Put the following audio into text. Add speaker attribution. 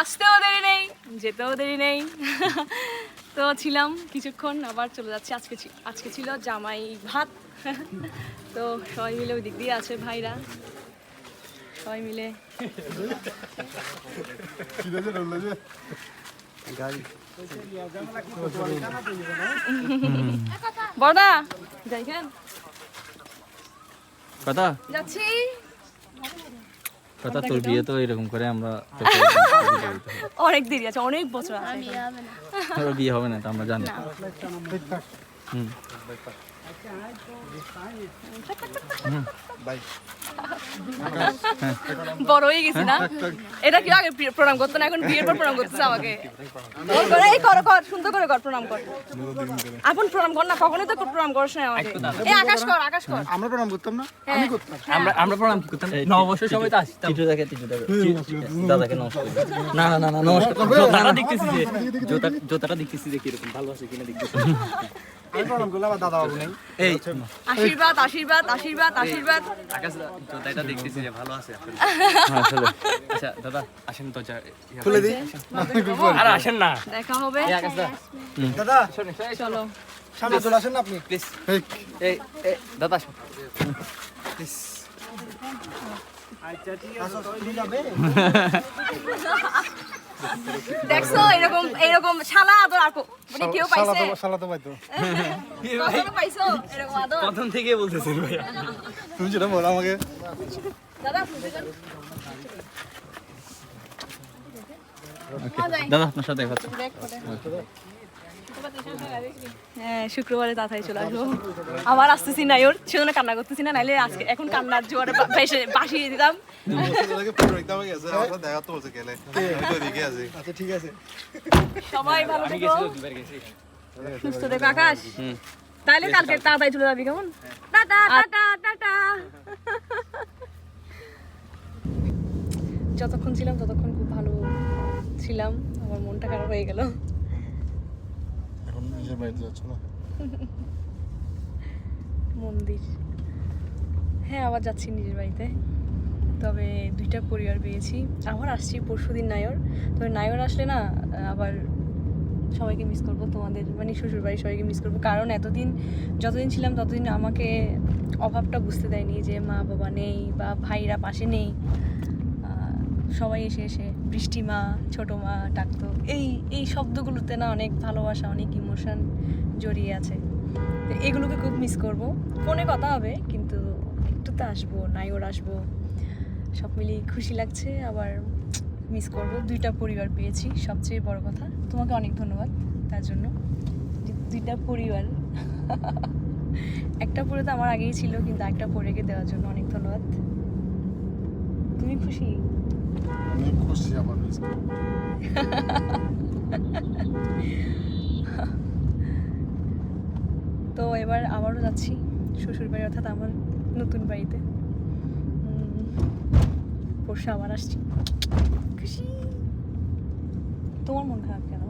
Speaker 1: আসতেও দেরি নেই যেতেও দেরি নেই। তো ছিলাম কিছুক্ষণ আবার চলে যাচ্ছি। আজকে আজকে ছিল জামাই ভাত। তো সবাই মিলে ওই দিক দিয়ে আছে ভাইরা। সবাই মিলে। বড়দা যাই কেন
Speaker 2: কথা
Speaker 1: যাচ্ছি।
Speaker 2: কথা তোর বিয়ে তো এরকম করে আমরা
Speaker 1: অনেক দেরি আছে অনেক বছর আছে।
Speaker 2: তোর বিয়ে হবে না তো আমরা জানি। হুম।
Speaker 1: বড় হয়ে গেছি না? এটা কি আগে প্রণাম করতো না? এখন বিয়ের পর প্রণাম করতেছে আমাকে। কর, কর, এই কর কর সুন্দর করে কর প্রণাম কর। আপন প্রণাম কর না কখনোই তো প্রণাম করছ না আমাকে। এই আকাশ কর আকাশ কর।
Speaker 3: আমরা প্রণাম করতাম না? আমি করতাম।
Speaker 4: আমরা আমরা প্রণাম কি করতাম? নববর্ষের সময় তো আসতাম।
Speaker 2: টিটু দেখে টিটু দেখে। দাদাকে নমস্কার না না না না নমস্কার
Speaker 4: জোতাটা দেখতেছি যে জোতা জোতাটা দেখতেছি যে কীরকম ভালো আছে কিনা দেখতেছি।
Speaker 3: দাদা
Speaker 1: আশীর্বাদ আশীর্বাদ আশীর্বাদ আশীর্বাদ।
Speaker 4: আকাশ জোতাটা দেখতেছি যে ভালো আছে আচ্ছা দাদা আসেন তো
Speaker 3: খুলে দিই।
Speaker 4: আর আসেন না।
Speaker 1: দেখা হবে।
Speaker 4: এই আকাশ দা
Speaker 3: দাদা
Speaker 1: চলো।
Speaker 3: সামনে চলে আসেন না আপনি?
Speaker 4: প্লিজ।
Speaker 3: এই,
Speaker 4: দাদা আসুন। প্লিজ।
Speaker 3: আসো, তুমি যাবে?
Speaker 1: দেখছ এরকম এরকম শালা আদর আর মানে কেউ
Speaker 3: শালা
Speaker 1: পাইছে
Speaker 3: শালা তো পাইতো।
Speaker 1: কখনো পাইছো? এরকম আদর?
Speaker 4: প্রথম থেকে বলতেছেন ভাইয়া
Speaker 3: তুমি যেটা বলো আমাকে।
Speaker 1: দাদা
Speaker 2: দাদা আপনার সাথে হচ্ছে।
Speaker 1: হ্যাঁ শুক্রবারে তাড়াতাড়ি চলে আসব। আবার আসতেছি না ওর সেজন্য কান্না করতেছি না নাইলে আজকে এখন কান্নার জোয়ারে বা- বাসিয়ে দিতাম।
Speaker 3: আচ্ছা ঠিক আছে।
Speaker 1: সবাই ভালো থেকো। সুস্থ থেকো আকাশ। তাইলে কালকে তাড়াতাড়ি চলে যাবি কেমন? Tata tata tata. যতক্ষণ ছিলাম ততক্ষণ খুব ভালো ছিলাম। আমার মনটা খারাপ হয়ে গেল।
Speaker 3: বাড়িতে যাচ্ছ না?
Speaker 1: মন্দির। হ্যাঁ আবার যাচ্ছি নিজের বাড়িতে। তবে দুইটা পরিবার পেয়েছি। আবার আসছি পরশু দিন নায়র তবে নায়র আসলে না, আবার সবাইকে মিস করব। তোমাদের মানে শ্বশুর বাড়ির সবাইকে মিস করব। কারণ এতদিন, যতদিন ছিলাম ততদিন আমাকে অভাবটা বুঝতে দেয়নি যে মা বাবা নেই বা ভাইরা পাশে নেই। সবাই এসে এসে, বৃষ্টি মা, ছোটো মা, ডাকতো। এই এই শব্দগুলোতে না অনেক ভালোবাসা, অনেক ইমোশন জড়িয়ে আছে। এগুলোকে খুব মিস করব। ফোনে কথা হবে, কিন্তু একটু তো আসব নাই ওর আসব। সব মিলিয়ে খুশি লাগছে, আবার মিস করব। দুইটা পরিবার পেয়েছি, সবচেয়ে বড় কথা। তোমাকে অনেক ধন্যবাদ তার জন্য। দুইটা পরিবার। একটা পরে তো আমার আগেই ছিল, কিন্তু একটা পরেকে দেওয়ার জন্য অনেক ধন্যবাদ। তুমি খুশি? তো এবার আবারও যাচ্ছি শ্বশুর বাড়ি অর্থাৎ আমার নতুন বাড়িতে। পরশু আবার আসছি। খুশি। তোমার মন খারাপ কেন?